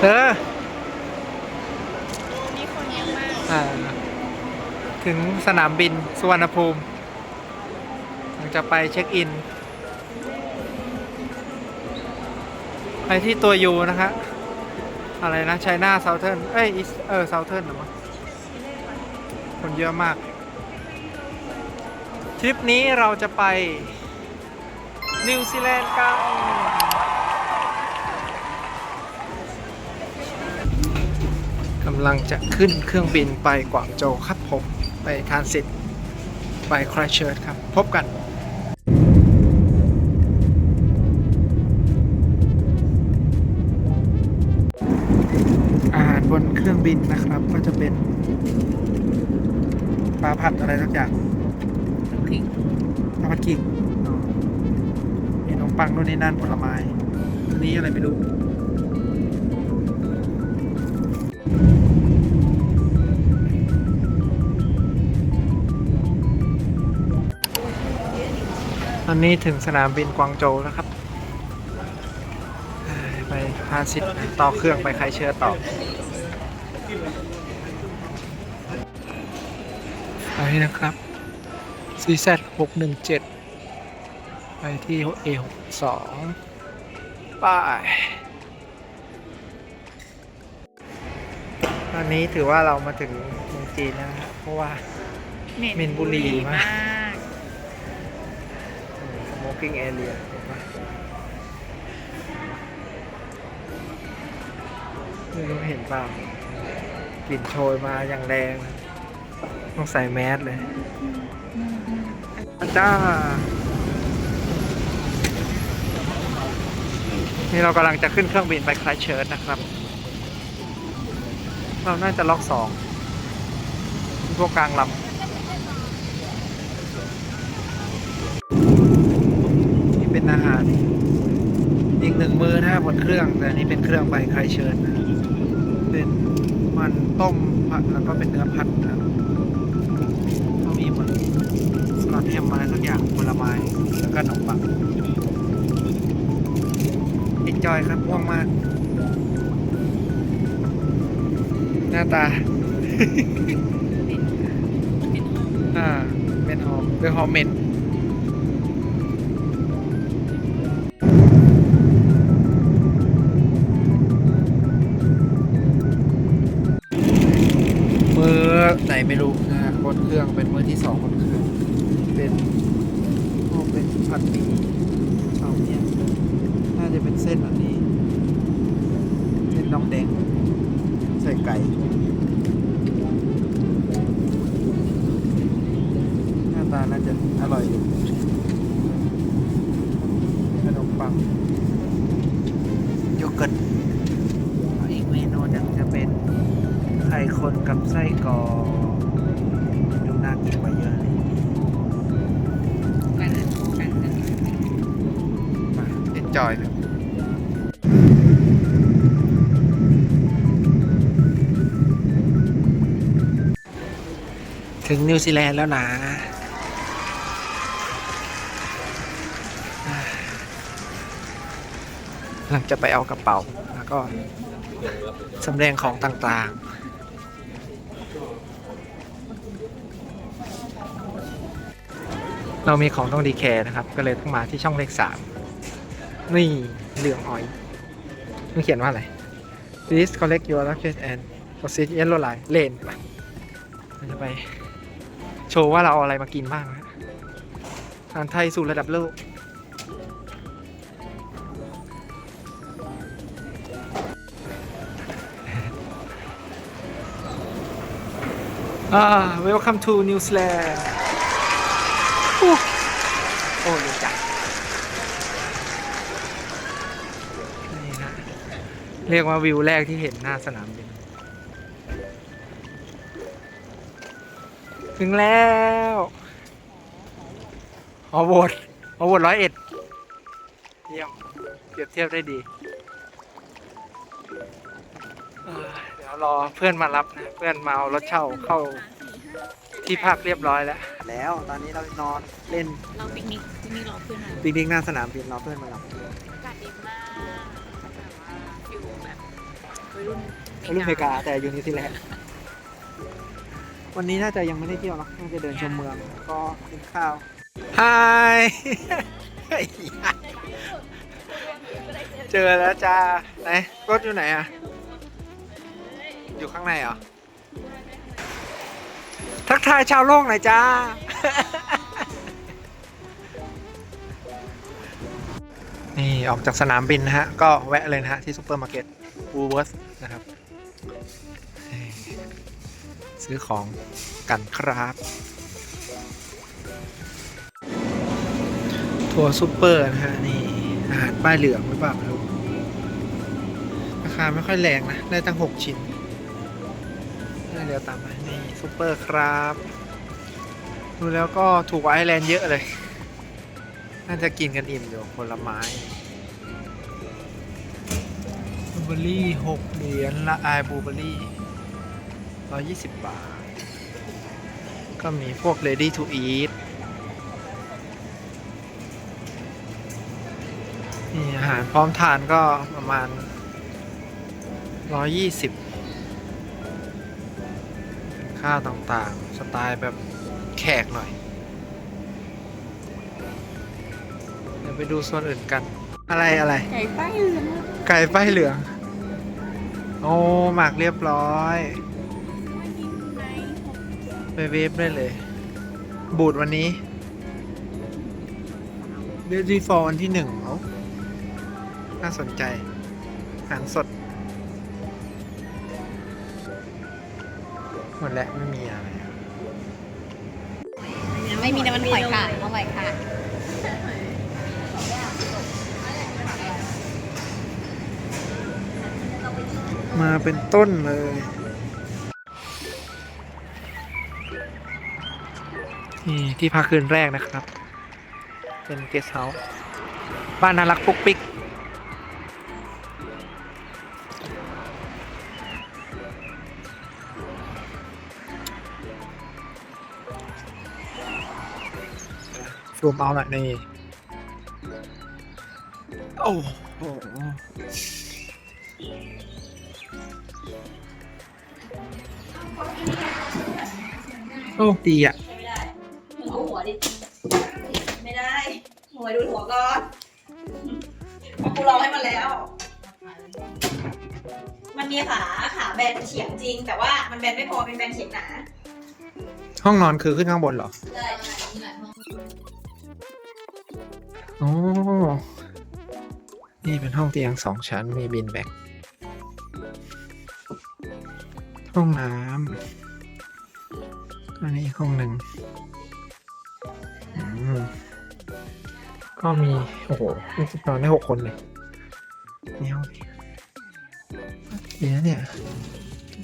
เธอนี่คนเยอะมากอ่าถึงสนามบินสุวรรณภูมิหลังจะไปเช็คอิน ไปที่ตัวยูนะคะ อะไรนะไชน่าเซาเทิร์นเอ้ย East- เออเซาเทิร์นหรอมั้งคนเยอะมาก ทริปนี้เราจะไปนิวซีแลนด์กันำลังจะขึ้นเครื่องบินไปกวางโจวครับผมไปทรานสิตไปคร i เชิร์ h ครับ พบกันอาหารบนเครื่องบินนะครับก็จะเป็นปลาผัดอะไรสักอย่างพริกปลาผัดกิ่งอ๋อมีขนมปังนู่นนี่นั่นผลไม้อันนี้อะไรไม่รู้ อนนี้ถึงสนามบินกวางโจวแล้วครับเอ่อไปพาสิทธิ์ต่อเครื่องไปใครเชื่อต่อไปนะครับ CZ 617 ไปที่ A62 ไปตอนนี้ถือว่าเรามาถึงเมืองจีนแล้วนะครับเพราะว่าเหม็นบุหรี่มาก ก smoking area เห็นปะไม่รู้เห็นเปล่ากลิ่นโชยมาอย่างแรง ต้องใส่แมสเลยจ้า นี่เรากำลังจะขึ้นเครื่องบินไปคลายเชิร์ตนะครับ เราน่าจะล็อกสองพวกกลางลำ เป็นอาหาร อีกหนึ่งมือนะครับบนเครื่อง แต่อันนี้เป็นเครื่องใบไครเชิญนะเป็นมันต้มผัดแล้วก็เป็นเนื้อผัดนะครับก็มีหมดสลัดแฮมอะไรทุกอย่างผลไม้แล้วก็ขนมปังอินจอยครับง่วงมาก หน้าตาอ่าเป็นหอมเป็นหอมเหม็น นะฮะบนเครื่องเป็นมือที่สองบนเครื่องเป็นโอ้เป็นผัดหมี่เอาเนี่ยน่าจะเป็นเส้นอันนี้ เส้นน้องแดงใส่ไก่หน้าตาน่าจะอร่อยอยู่ขนมปังโยเกิร์ต จอยครับถึงนิวซีแลนด์แล้วนะ หลังจะไปเอากระเป๋า แล้วก็สำแดงของต่างๆ เรามีของต้องดีแคร์นะครับ ก็เลยต้องมาที่ช่องเลขสาม นี่เหลืองอ้อยมันเขียนว่าอะไร Please collect your luggage and proceed yellow line lane เราจะไป โชว์ว่าเราเอาอะไรมากินบ้างนะอาหารไทยสู่ระดับโลก อ่า welcome to New Zealand เรียกว่าวิวแรกที่เห็นหน้าสนามบิน ถึงแล้วฮอวอดฮอวอดร้อยเอ็ดเยี่ยมเปรียบเทียบได้ดีเอ่อเดี๋ยวรอเพื่อนมารับนะ เพื่อนมาเอารถเช่าเข้าที่พักเรียบร้อยแล้ว แล้วตอนนี้เรานอนเล่น เราปิกนิกที่นี่รอเพื่อนมาปิกนิกหน้าสนามบินรอเพื่อนมารับ ว่าฟิลแบบเวัยรุ่นรุ่นอเมริกาแต่อยู่นิวซีแลนด์วันนี้น่าจะยังไม่ได้เที่ยวหรอกน่าจะเดินชมเมืองแล้วก็กินข้าวฮายเจอแล้วจ้าไหนรถอยู่ไหนอะ อยู่ข้างในเหรอ ทักทายชาวโลกหน่อยจ้า นี่ออกจากสนามบินนะฮะ ก็แวะเลยนะฮะที่ซูเปอร์มาร์เก็ต วูเวิร์สนะครับ ซื้อของกันครับ ทัวร์ซูเปอร์นะฮะ นี่ อาหารป้ายเหลืองหรือเปล่าไม่รู้ราคาไม่ค่อยแรงนะ ได้ตั้ง 6 ชิ้นเดี๋ยวตามมานี่ซูเปอร์ครับดูแล้วก็ถูกกว่าไอแลนด์เยอะเลย น่าจะกินกันอิ่มอยู่ผลไม้ เบอร์รี่หกเหรียญละอายบลูเบอร์รี่ร้อยยี่สิบบาท ก็มีพวก ready to eat นี่อาหารพร้อมทานก็ประมาณร้อยยี่สิบข้าวต่างๆ สไตล์แบบแขกหน่อยเดี๋ยวไปดูส่วนอื่นกัน อะไรอะไร ไก่ป้ายเหลือง ไก่ป้ายเหลือง โอ้หมักเรียบร้อยไปเวฟได้เลย บูดวันนี้เดดีฟอร์วันที่หนึ่งเอาน่าสนใจอาหารสด หมดแล้วไม่มีอะไร ไม่มีน้ำมันหอยค่ะเอาหอยค่ะ มาเป็นต้นเลย นี่ที่พักคืนแรกนะครับ เป็นเกสเฮาส์บ้านน่ารักปุ๊กปิ๊กซูมเอาหน่อยนี่ โอ้โห อ้ดีอะไม่ได้หัวหัวดิ ไม่ได้ หัวดูหัวก่อนเพราะกูรอให้มันแล้ว มันมีขาขาแบนเฉียงจริง แต่ว่ามันแบนไม่พอเป็นแบนเฉียงหนา ห้องนอนคือขึ้นข้างบนเหรอได้นี่แหละโอ้นี่เป็นห้องเตียงสองชั้นมีบินแบกห้องน้ำ ก็นี่ห้องหนึ่งอืมก็มีโอ้โหนี่นอนได้หกคนเลยนี่ห้องนี้ดีนะเนี่ย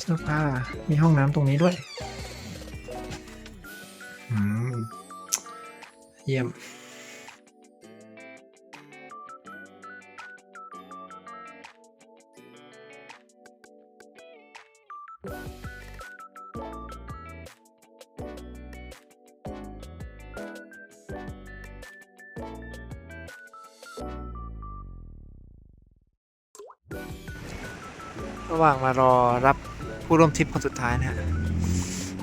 เสื้อผ้ามีห้องน้ำตรงนี้ด้วยอืมเยี่ยม ระหว่างมารอรับผู้ร่วมทริปคนสุดท้ายนะฮะ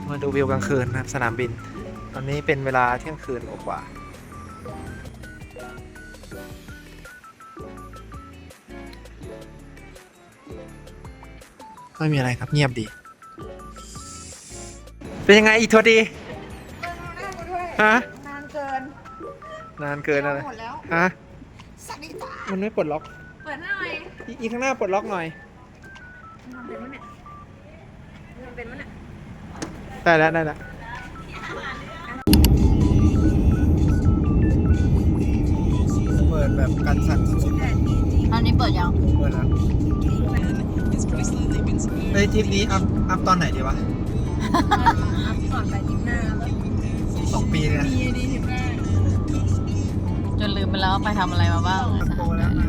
มาดูวิวกลางคืนนะครับสนามบิน ตอนนี้เป็นเวลาเที่ยงคืนกว่าไม่มีอะไรครับเงียบดี เป็นยังไงอีทัวดี ฮะ นานเกินนานเกินอะไร หมดแล้วฮะ สันนิษฐานมันไม่ปลดล็อก เปิดหน้าหน่อยอีอีข้างหน้าปลดล็อกหน่อยมันเป็นมั้ยเนี่ยมันเป็นมั้ยเนี่ยได้แล้วได้แล้วเปิดแบบกันสั่นสุดอันนี้เปิดยังๆเปิดแล้วเฮ้ยทริปนี้อัพอัพตอนไหนดีวะอัพก่อนไปทิปหน้าแล้ว สองปีเลยนะมีดีทิปหน้าจนลืมไปแล้วว่าไปทำอะไรมาบ้างโตแล้วนะ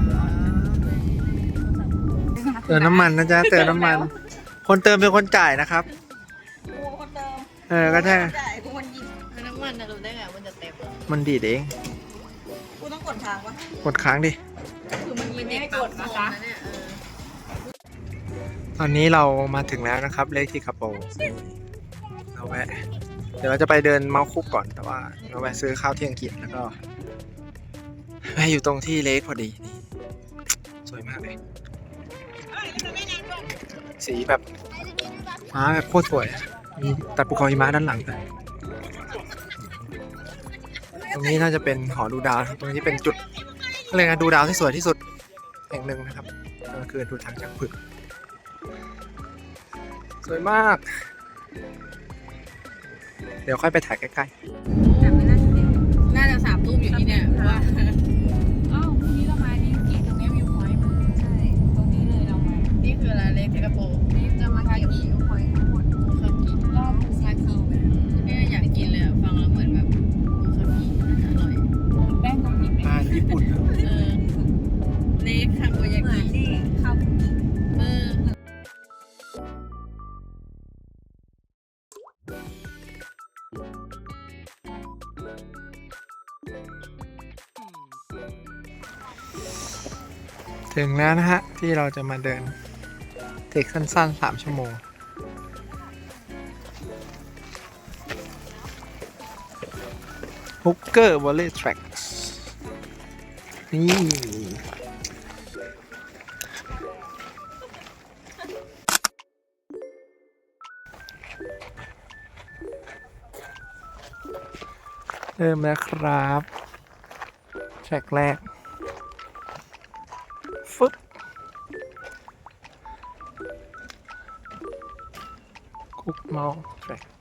เติมน้ำมันนะจ๊ะเติมน้ำมัน คนเติมเป็นคนจ่ายนะครับ กูคนเติมเออ ก็ใช่จ่ายกูคนหยิบน้ำมันจะรู้ได้ไงมันจะเต็มเหรอมันดีดเอง กูต้องกดทางวะกดค้างดิ คือมันไม่ให้กดนะนะคะเนี่ยเออตอนนี้เรามาถึงแล้วนะครับ เลขที่คาโปเราแวะ เดี๋ยวเราจะไปเดินเมาคุกก่อนแต่ว่าเราแวะซื้อข้าวเที่ยงกินแล้วก็อยู่ตรงที่เลคพอดีนี่สวยมากเลย สีแบบม้าแบบโคตรสวยมีตัดภูเขาหิมะด้านหลังด้วยตรงนี้น่าจะเป็นหอดูดาว ตรงนี้เป็นจุดอะไรยกนะดูดาวที่สวยที่สุดแห่งหนึ่งนะครับก็คือดูทางจากผึกสวยมาก เดี๋ยวค่อยไปถ่ายใกล้แต่ไม่น่าจะเป็นน่าจะสามรูปอยู่ที่เนี่ยเพราะว่าอ้าวพรุ่งนี้เรามานี่กี่ตรงนี้วิวพอยต์ใช่ ตรงนี้เลยเรามา นี่คืออะไรเล็กสิงคโป ถึงแล้วนะฮะ ที่เราจะมาเดินเทคสั้นๆ3ชั่วโมง ฮุกเกอร์วอลเลย์แทร็กนี่เริ่มแล้วครับแทร็กแรก คุก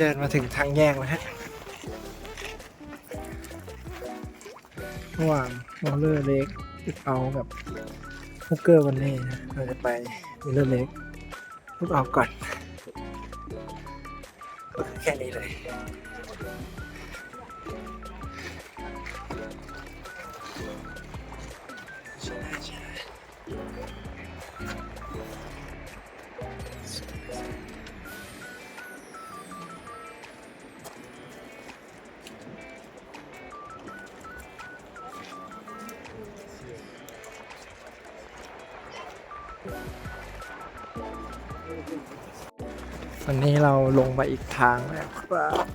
เดินมาถึงทางแยกแล้วฮะระหว่างมอลเลอร์เล็กเอากับฮุกเกอร์วันนี้นะเราจะไปมิลเลอร์เล็กลูกเอาก่อน วันนี้เราลงมาอีกทางแล้วครับ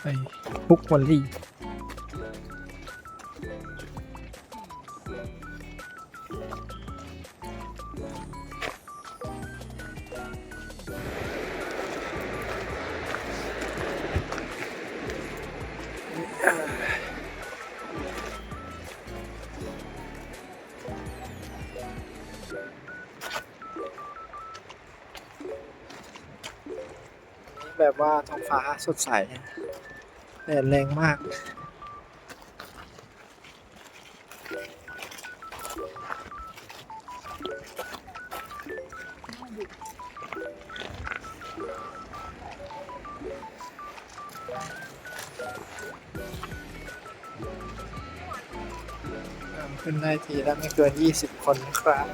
ไปบุกวอลลี่ ว่าท้องฟ้าสดใสแดดแรงมากขึ้นได้ทีละไม่เกิน 20 คนนะครับ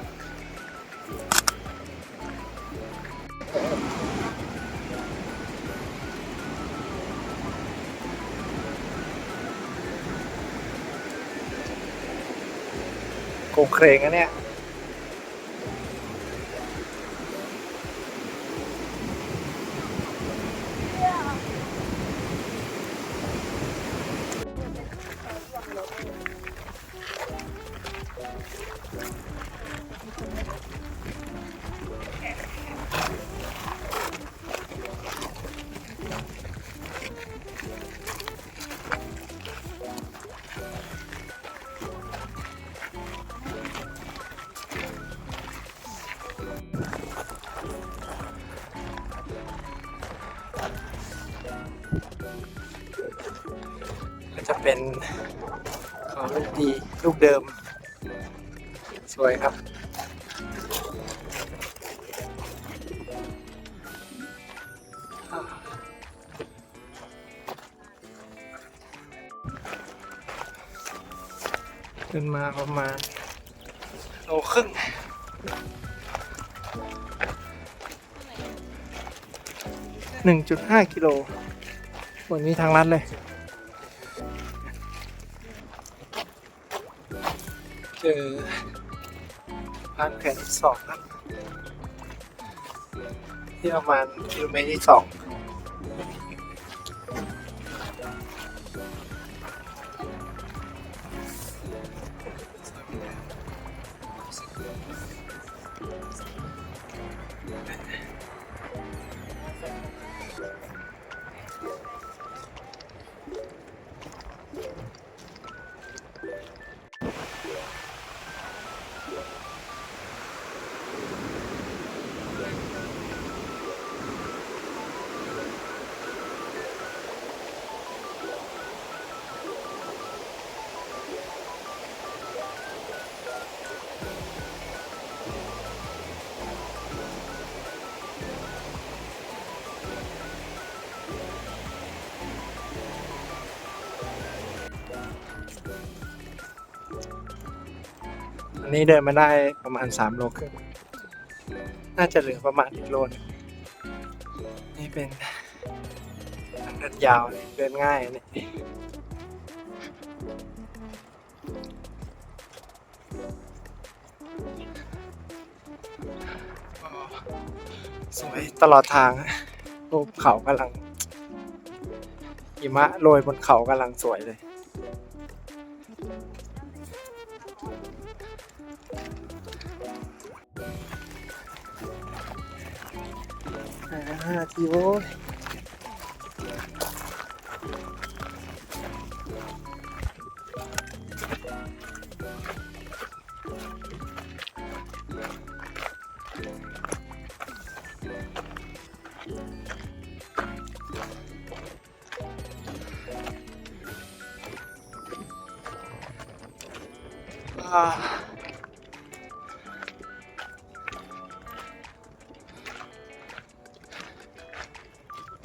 โกงเครงนะเนี่ย เป็นเขาลูกดีลูกเดิม สวยครับ ขึ้นมาประมาณโลครึ่งหนึ่งจุดห้ากิโลบนนี้ทางลัดเลย เจอพันแผนที่สองครับที่ประมาณกิโลเมตรที่สอง นี้เดินมาได้ประมาณ 3 โลครึ่ง น่าจะเหลือประมาณอีกโลนึงนี่เป็นทางเดินยาวเดินง่ายเนี่ยสวยตลอดทางรูปเขากำลังหิมะโรยบนเขากำลังสวยเลย ห้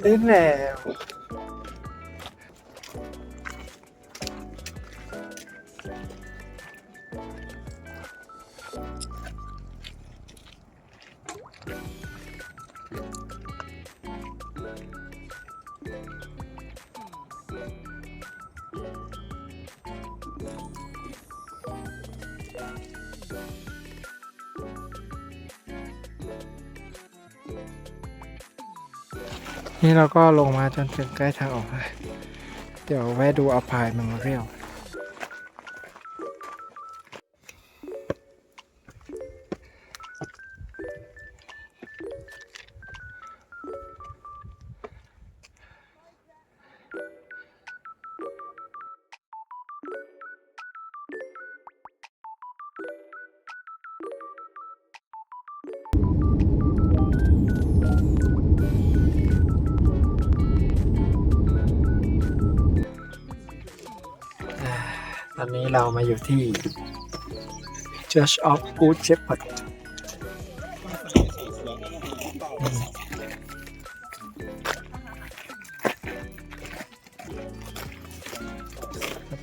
ถึง นี่เราก็ลงมาจนถึงใกล้ทางออกแล้วเดี๋ยวแวะดูอัพพายมันมเรียว อนนี้เรามาอยู่ที่ Church of Good Shepherd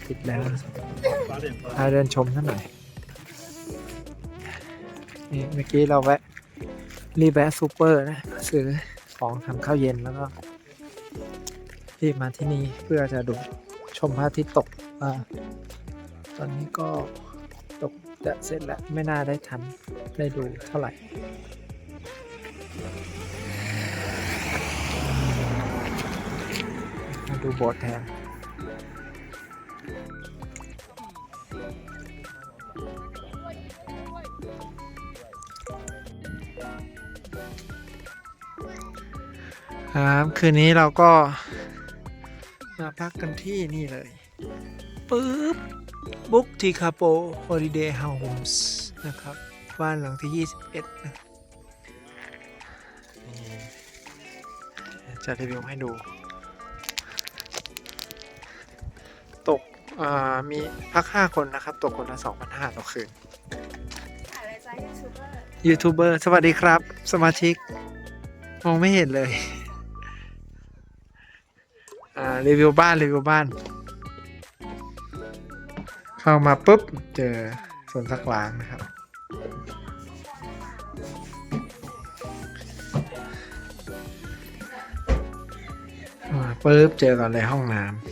ปิดแล้วพาเดินชมท่านหน่อยนี่เมื่อกี้เราแวะรีแวะซูเปอร์นะซื้อของทำข้าวเย็นแล้วก็รีบมาที่นี่เพื่อจะดูชมพระอาทิตย์ตกอ่า ตอนนี้ก็ตกจะเสร็จแล้ว ไม่น่าได้ทันได้ดูเท่าไหร่มาดูโบสถ์แทนครับ คืนนี้เราก็มาพักกันที่นี่เลย ปึ๊บ บุ๊กทีคาโปฮอลิเดย์เฮาส์นะครับ บ้านหลังที่ 21 นะนี่จะรีวิวให้ดู ตกมีพักห้าคนนะครับ ตกคนละสองพันห้าต่อคืนยูทูบเบอร์ยูทูบเบอร์สวัสดีครับ สมาชิก มองไม่เห็นเลย อ่า รีวิวบ้าน รีวิวบ้าน เข้ามาปุ๊บเจอส่วนสักล้างนะครับ ปุ๊บเจอก่อนเลยห้องน้ำ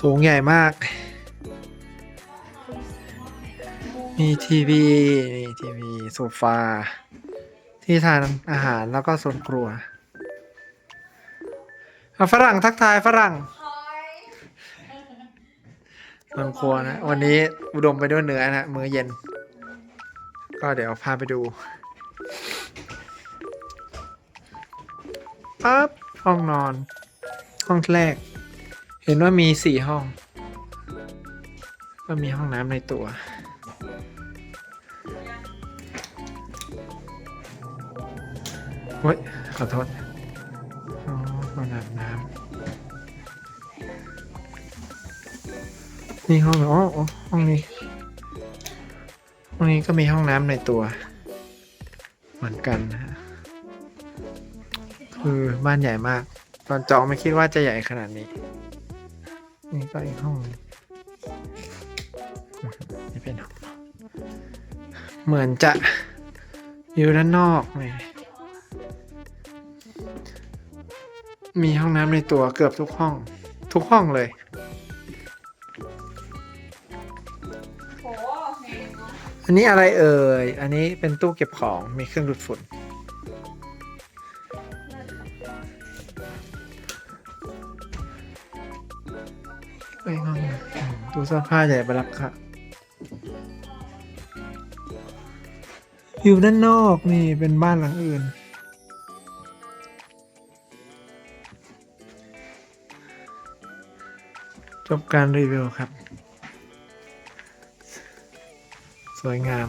สูงใหญ่มาก มีทีวีมีทีวีโซฟา ที่ทานอาหารแล้วก็โซนครัวฝรั่งทักทายฝรั่ง โซนครัวนะ วันนี้อุดมไปด้วยเนื้อนะมื้อเย็น ก็เดี๋ยวพาไปดูปั๊บห้องนอน ห้องแรก เห็นว่ามีสี่ห้อง ก็มีห้องน้ำในตัวเฮ้ยขอโทษอ๋อห้องอาบน้ำ นี่ห้องอ๋อห้องนี้ห้องนี้ก็มีห้องน้ำในตัว เหมือนกันนะฮะคือบ้านใหญ่มาก ตอนจองไม่คิดว่าจะใหญ่ขนาดนี้ นี่ก็อีกห้องนี่เป็นห้องเหมือนจะอยู่ด้านนอกเลยมีห้องน้ำในตัวเกือบทุกห้อง ทุกห้องเลย อันนี้อะไรเอ่ย อันนี้เป็นตู้เก็บของมีเครื่องดูดฝุ่นไปห้องอืมตู้เสื้อผ้าใหญ่ประลักค่ะอยู่ด้านนอกนี่เป็นบ้านหลังอื่น จบการรีวิวครับ สวยงาม